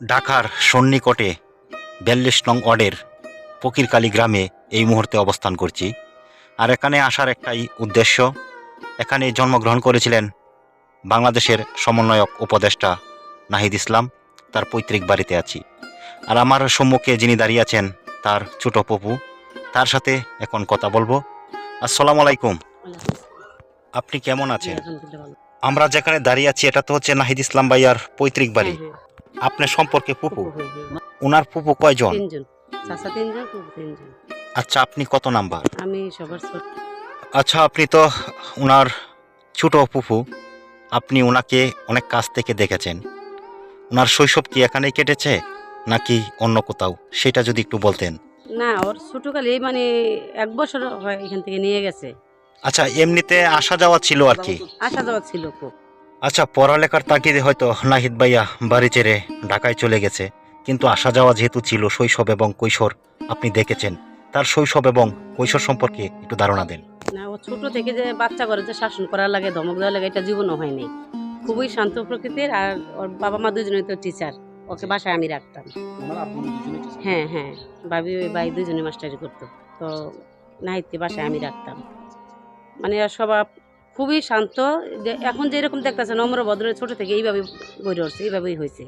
ঢাকার সন্নিকটে বিয়াল্লিশ নং ওয়ার্ডের ফকিরকালী গ্রামে এই মুহূর্তে অবস্থান করছি। আর এখানে আসার একটাই উদ্দেশ্য এখানে জন্মগ্রহণ করেছিলেন বাংলাদেশের সমন্বয়ক উপদেষ্টা নাহিদ ইসলাম তার পৈতৃক বাড়িতে আছি। আর আমার সম্মুখে যিনি দাঁড়িয়ে আছেন তার ছোট পপু। তার সাথে এখন কথা বলব। আসসালামু আলাইকুম। আপনি কেমন আছেন? আমরা যেখানে দাঁড়িয়ে আছি এটা তো হচ্ছে নাহিদ ইসলাম ভাইয়ার পৈতৃক বাড়ি। আপনার সম্পর্কে পুপু ওনার পুপু কয়জন? তিনজন। চাচা তিনজন ফুফু তিনজন। আচ্ছা আপনি কত নাম্বার? আমি সবার ছোট। আচ্ছা আপনি তো ওনার ছোট পুপু আপনি ওনাকে অনেক কাছ থেকে দেখেছেন। ওনার শৈশব কি এখানেই কেটেছে নাকি অন্য কোথাও? সেটা যদি একটু বলতেন। না ওর ছোটকালে মানে এক বছর হয় এখান থেকে নিয়ে গেছে। আচ্ছা এমনিতে আসা যাওয়া ছিল আর কি? আসা যাওয়া ছিল খুব। আচ্ছা পড়ালেখার তাগিদে হয়তো নাহিদ ভাইয়া বাড়ি ছেড়ে ঢাকায় চলে গেছে। কিন্তু আসা যাওয়া যেহেতু ছিল শৈশব এবং কৈশোর আপনি দেখেছেন। তার শৈশব এবং কৈশোর সম্পর্কে একটু ধারণা দেন। না ও ছোট থেকে যে বাচ্চা করে যে শাসন করার লাগে ধমক দেওয়ার লাগে এটা জীবনও হয়নি খুবই শান্ত প্রকৃতির আর ওর বাবা মা দুজনে তো টিচার ওকে বাসায় আমি রাখতাম। হ্যাঁ হ্যাঁ। ভাবি ওই ভাই দুজনে মাস্টারি করতো। তো নাহিদকে বাসায় আমি রাখতাম। মানে স্বভাব খুবই শান্ত যে এখন যেরকম দেখতেছে নম্র ভদ্র ছোট থেকে এইভাবে গড়ে উঠছে এইভাবেই হয়েছে।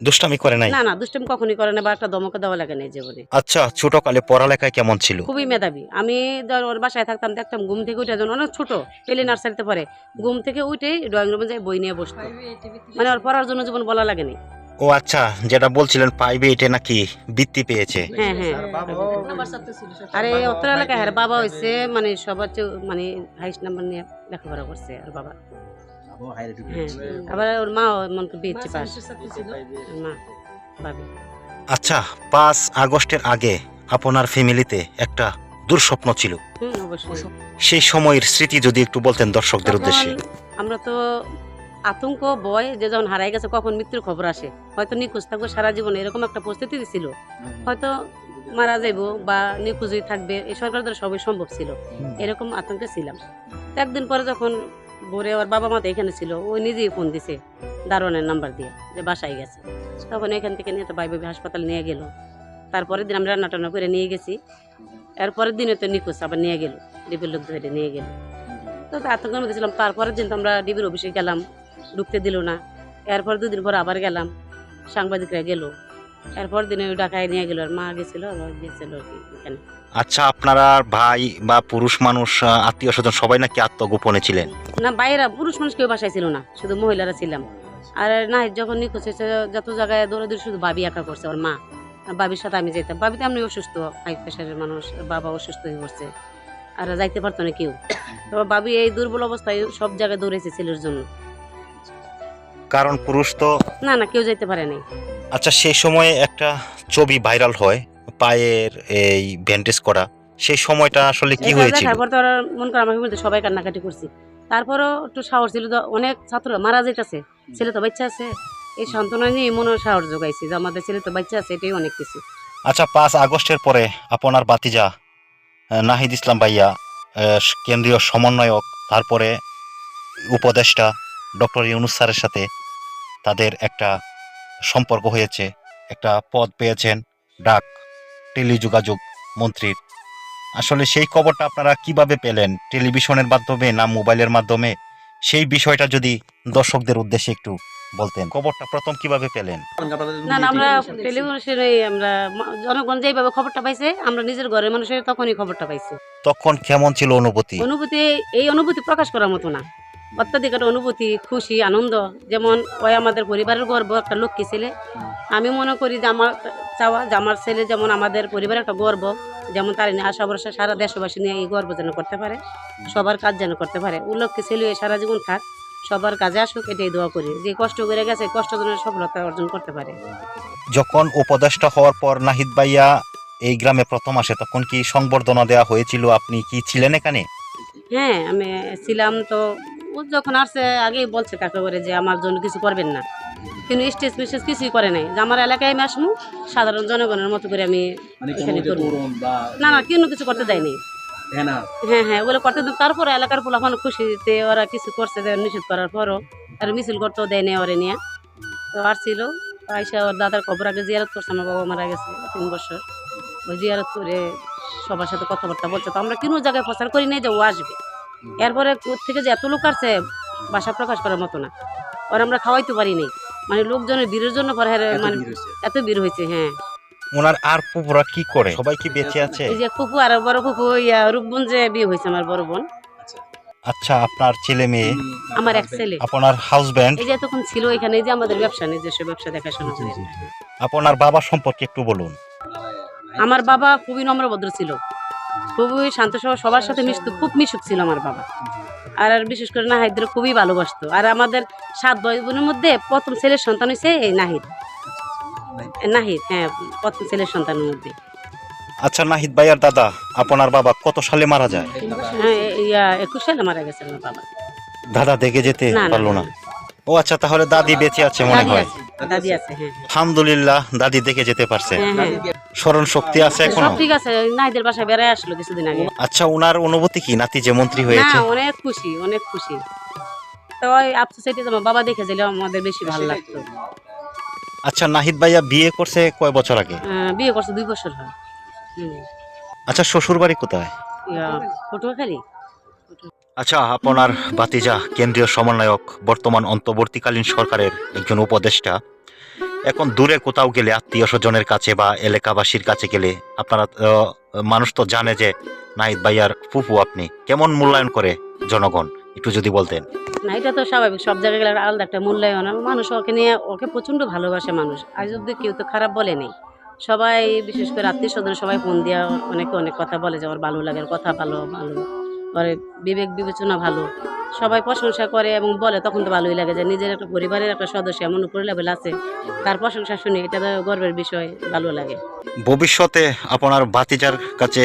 দুষ্টামি করে নাই? না না দুষ্টমি কখনই করে না বা একটা দমকে দেওয়া লাগে না এই জীবনে। আচ্ছা ছোটকালে পড়ালেখায় কেমন ছিল? খুবই মেধাবী। আমি ধর ওর বাসায় থাকতাম দেখতাম ঘুম থেকে উঠে যখন অনেক ছোট পেলে নার্সারিতে পড়ে। ঘুম থেকে উঠেই ড্রয়িং রুমে যাই বই নিয়ে বসতো। মানে ওর পড়ার জন্য জীবন বলা লাগেনি ও আচ্ছা যেটা বলছিলেন ফাইভে এইটে নাকি বৃত্তি পেয়েছে। হ্যাঁ হ্যাঁ। আরে উত্তর এলাকায় হ্যাঁ বাবা হয়েছে মানে সবার চেয়ে মানে হাইস্ট নাম্বার নিয়ে লেখাপড়া করছে আর বাবা। হ্যাঁ। আবার ওর মা মনকে বিয়েছে পাস মা ভাবি আচ্ছা পাঁচ আগস্টের আগে আপনার ফ্যামিলিতে একটা দুঃস্বপ্ন ছিল। সেই সময়ের স্মৃতি যদি একটু বলতেন দর্শকদের উদ্দেশ্যে। আমরা তো আতঙ্ক ভয় যে যখন হারাই গেছে কখন মৃত্যুর খবর আসে। হয়তো নিখোঁজ থাকব সারা জীবন এরকম একটা পরিস্থিতি ছিল হয়তো মারা যাইবো বা নিখোঁজই থাকবে এই সরকার দ্বারা সবই সম্ভব ছিল। এরকম আতঙ্কে ছিলাম। তো একদিন পরে যখন ভোরে ওর বাবা মা তো এখানে ছিল ওই নিজেই ফোন দিছে দারোয়ানের নাম্বার দিয়ে যে বাসায় গেছে। তখন এখান থেকে নিয়ে তো বাই বাবি হাসপাতাল নিয়ে গেল। তারপরের দিন আমরা রান্না টান্না করে নিয়ে গেছি। এরপরের দিনে তো নিখোঁজ আবার নিয়ে গেল ডিবির লোক ধরে নিয়ে গেল। তো তো আতঙ্কের মধ্যে ছিলাম। তারপরের দিন তো আমরা ডিবির অফিসে গেলাম। ঢুকতে দিল না। এরপর দুদিন পর আবার গেলাম। সাংবাদিকরা গেল। এরপর দিনে ওই ঢাকায় নিয়ে গেল আর মা গেছিল আর গেছিল এখানে। আচ্ছা আপনারা ভাই বা পুরুষ মানুষ আত্মীয় স্বজন সবাই নাকি আত্মগোপনে ছিলেন? না বাইরা পুরুষ মানুষ কেউ বাসায় ছিল না শুধু মহিলারা ছিলাম। আর না যখন নিখোঁজ হয়েছে যত জায়গায় দৌড়ে দৌড়াদৌড়ি শুধু বাবি একা করছে ওর মা। আর বাবির সাথে আমি যেতাম বাবি তো এমনি অসুস্থ হাই প্রেশারের মানুষ বাবা অসুস্থ হয়ে পড়ছে। আর যাইতে পারতো না কেউ। তো বাবি এই দুর্বল অবস্থায় সব জায়গায় দৌড়েছে ছেলের জন্য। কারণ পুরুষ তো না না কেউ যাইতে পারে নাই। আচ্ছা সেই সময়ে একটা ছবি ভাইরাল হয় পায়ের এই ব্যান্ডেজ করা। সেই সময়টা আসলে কি হয়েছিল? দেখার পর তো ওরা মন করে আমাকে বলতে সবাই কান্নাকাটি করছি। তারপরও একটু সাহস ছিল তো অনেক ছাত্র মারা যাইতেছে। ছেলে তো বাচ্চা আছে। এই সান্ত্বনা নিয়ে মনে সাহস যোগাইছি যে আমাদের ছেলে তো বাচ্চা আছে এটাই অনেক কিছু। আচ্ছা পাঁচ আগস্টের পরে আপনার বাতিজা নাহিদ ইসলাম ভাইয়া কেন্দ্রীয় সমন্বয়ক তারপরে উপদেষ্টা ডক্টর ইউনুস স্যারের সাথে তাদের একটা সম্পর্ক হয়েছে একটা পদ পেয়েছেন ডাক টেলিযোগাযোগ মন্ত্রীর। আসলে সেই খবরটা আপনারা কীভাবে পেলেন? টেলিভিশনের মাধ্যমে না মোবাইলের মাধ্যমে? সেই বিষয়টা যদি দর্শকদের উদ্দেশ্যে একটু বলতেন। খবরটা প্রথম কীভাবে পেলেন? না না আমরা টেলিভিশনে আমরা জনগণ যেভাবে খবরটা পাইছে আমরা নিজের ঘরের মানুষের তখনই খবরটা পাইছি। তখন কেমন ছিল অনুভূতি? অনুভূতি এই অনুভূতি প্রকাশ করার মতো না। অত্যাধিক একটা অনুভূতি খুশি আনন্দ। যেমন ওই আমাদের পরিবারের গর্ব একটা লক্ষ্মী ছেলে। আমি মনে করি যে আমার চাওয়া যে আমার ছেলে যেমন আমাদের পরিবারের একটা গর্ব যেমন তার নিয়ে আশা ভরসা সারা দেশবাসী নিয়ে এই গর্ব যেন করতে পারে সবার কাজ যেন করতে পারে। ও লক্ষ্মী ছেলে সারা জীবন থাক সবার কাজে আসুক এটাই দোয়া করি। যে কষ্ট করে গেছে কষ্ট যেন সফলতা অর্জন করতে পারে। যখন উপদেষ্টা হওয়ার পর নাহিদ ভাইয়া এই গ্রামে প্রথম আসে তখন কি সংবর্ধনা দেওয়া হয়েছিল? আপনি কি ছিলেন এখানে? হ্যাঁ আমি ছিলাম তো ও যখন আসছে আগেই বলছে কাকে করে যে আমার জন্য কিছু করবেন না। কিন্তু স্টেজ মেসেজ কিছুই করে নাই। যে আমার এলাকায় আমি আসব সাধারণ জনগণের মতো করে আমি মানে এখানে করব। না না কোনো কিছু করতে দেয়নি হ্যাঁ হ্যাঁ ওগুলো করতে দিন তারপরে এলাকার পোলাপান খুশিতে ওরা কিছু করছে নিষেধ করার পরও আর মিছিল করতেও দেয় নাই ওরে নিয়ে। তো আসছিল আইসা ওর দাদার কবর আগে জিয়ারত করছে আমার বাবা মারা গেছে তিন বছর। ওই জিয়ারত করে সবার সাথে কথাবার্তা বলছে। তো আমরা কোনো জায়গায় প্রচার করি নাই যে ও আসবে। এরপরে কোথা থেকে যে এত লোক আসছে বাসা প্রকাশ করার মতো না। আর আমরা খাওয়াইতে পারি নাই। মানে লোকজনের ভিড়ের জন্য পরে মানে এত ভিড় হয়েছে হ্যাঁ। ওনার আর পুপুরা কি করে? সবাই কি বেঁচে আছে? এই যে ফুপু আর বড় ফুপু ইয়া রূপগঞ্জে বিয়ে হয়েছে আমার বড় বোন। আচ্ছা। আপনার ছেলে মেয়ে আমার এক ছেলে। আপনার হাজবেন্ড এই যে এতক্ষণ ছিল এখানে এই যে আমাদের ব্যবসা নিজস্ব ব্যবসা দেখাশোনা করে। আপনার বাবা সম্পর্কে একটু বলুন। আমার বাবা খুবই নম্রভদ্র ছিল। খুবই শান্ত সহ সবার সাথে মিশতো খুব মিশুক ছিল আমার বাবা। আর আর বিশেষ করে নাহিদদের খুবই ভালোবাসতো। আর আমাদের সাত ভাই বোনের মধ্যে প্রথম ছেলের সন্তান হয়েছে এই নাহিদ। নাহিদ হ্যাঁ প্রথম ছেলের সন্তানের মধ্যে। আচ্ছা নাহিদ ভাইয়ার দাদা আপনার বাবা কত সালে মারা যায়? হ্যাঁ ইয়া একুশ সালে মারা গেছে আমার বাবা। দাদা দেখে যেতে পারল না। ও আচ্ছা তাহলে দাদি বেঁচে আছে মনে হয়। দাদি আছে। হ্যাঁ আলহামদুলিল্লাহ দাদি দেখে যেতে পারছে। হ্যাঁ হ্যাঁ। স্মরণ শক্তি আছে এখনও? সব ঠিক আছে নাহিদের বাসায় বেড়ায় আসলো কিছুদিন আগে। আচ্ছা ওনার অনুভূতি কি? নাতি যে মন্ত্রী না হয়েছে? অনেক খুশি অনেক খুশি। তো ওই আফসোস এটি আমার বাবা দেখে আমাদের বেশি ভালো লাগতো। আচ্ছা নাহিদ ভাইয়া বিয়ে করছে কয় বছর আগে? আহ, বিয়ে করছে দুই বছর হয়। হুম। আচ্ছা শ্বশুর বাড়ি কোথায় পটুয়াখালী? আচ্ছা আপনার বাতিজা কেন্দ্রীয় সমন্বয়ক, বর্তমান অন্তর্বর্তীকালীন সরকারের একজন উপদেষ্টা। এখন দূরে কোথাও গেলে, আত্মীয় স্বজনের কাছে বা এলাকাবাসীর কাছে গেলে, আপনারা মানুষ তো জানে যে নাহিদ ভাইয়ার ফুফু আপনি। কেমন মূল্যায়ন করে জনগণ? একটু যদি বলতেন। না, এটা তো স্বাভাবিক। সব জায়গায় গেলে আলাদা একটা মূল্যায়ন। মানুষ ওকে নিয়ে, ওকে প্রচণ্ড ভালোবাসে মানুষ। আজ অব্দি কেউ তো খারাপ বলে নেই। সবাই, বিশেষ করে আত্মীয় স্বজন সবাই ফোন দিয়া অনেকে অনেক কথা বলে যে ওর ভালো লাগে কথা ভালো ভালো। ওর বিবেক বিবেচনা ভালো। সবাই প্রশংসা করে এবং বলে তখন তো ভালোই লাগে যে নিজের একটা পরিবারের একটা সদস্য এমন উপরে লেভেল আছে তার প্রশংসা শুনে এটা গর্বের বিষয় ভালো লাগে। ভবিষ্যতে আপনার বাতিজার কাছে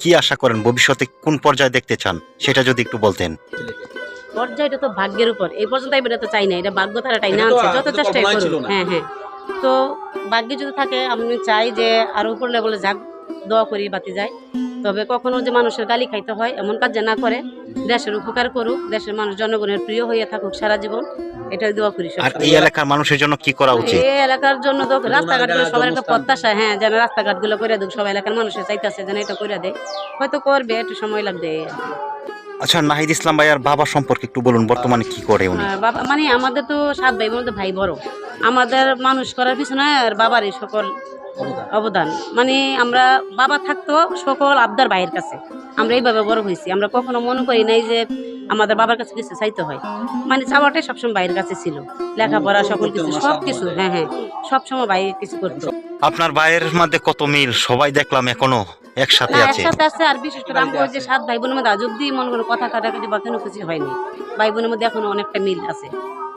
কি আশা করেন? ভবিষ্যতে কোন পর্যায়ে দেখতে চান? সেটা যদি একটু বলতেন। পর্যায়টা তো ভাগ্যের উপর। এই পর্যন্ত আমি এটা তো চাই না এটা ভাগ্য তারা টাই না আনছে যত চেষ্টাই কল্পনায় ছিল করুক না। হ্যাঁ হ্যাঁ। তো ভাগ্যে যদি থাকে আমি চাই যে আরও উপর লেভেলে যাক দোয়া করি বাতি যায় তবে কখনো যে মানুষের গালি খাইতে হয় এমন কাজ যেন না করে দেশের উপকার করুক দেশের মানুষ জনগণের প্রিয় হয়ে থাকুক সারা জীবন এটাই দোয়া করি আর এই এলাকার মানুষের জন্য কি করা উচিত? এই এলাকার জন্য তো রাস্তাঘাটগুলো সবার একটা প্রত্যাশা হ্যাঁ যেন রাস্তাঘাটগুলো করে দেখ সবাই এলাকার মানুষের চাইতেছে যেন এটা করে দেয়। হয়তো করবে একটু সময় লাগবে। আচ্ছা নাহিদ ইসলাম ভাইয়ার বাবা সম্পর্কে একটু বলুন বর্তমানে কি করে উনি? বাবা মানে আমাদের তো সাত ভাই বোন ভাই বড়। আমাদের মানুষ করার পিছনে আর বাবারই সকল অবদান। মানে আমরা বাবা থাকতো সকল আবদার ভাইয়ের কাছে। আমরা এইভাবে বড় হয়েছি। আমরা কখনো মনে করি নাই যে আমাদের বাবার কাছে কিছু চাইতে হয়। মানে চাওয়াটাই সবসময় ভাইয়ের কাছে ছিল। লেখাপড়া সকল কিছু সব কিছু। হ্যাঁ হ্যাঁ সবসময় ভাই কিছু করতো। আপনার ভাইয়ের মধ্যে কত মিল? সবাই দেখলাম এখনও একসাথে আছে। একসাথে আছে আর বিশেষ করে ওই যে সাত ভাই বোনের মধ্যে আজ অব্দি মনে করো কথা কাটাকাটি বা কোনো কিছু হয়নি ভাই বোনের মধ্যে এখনও অনেকটা মিল আছে।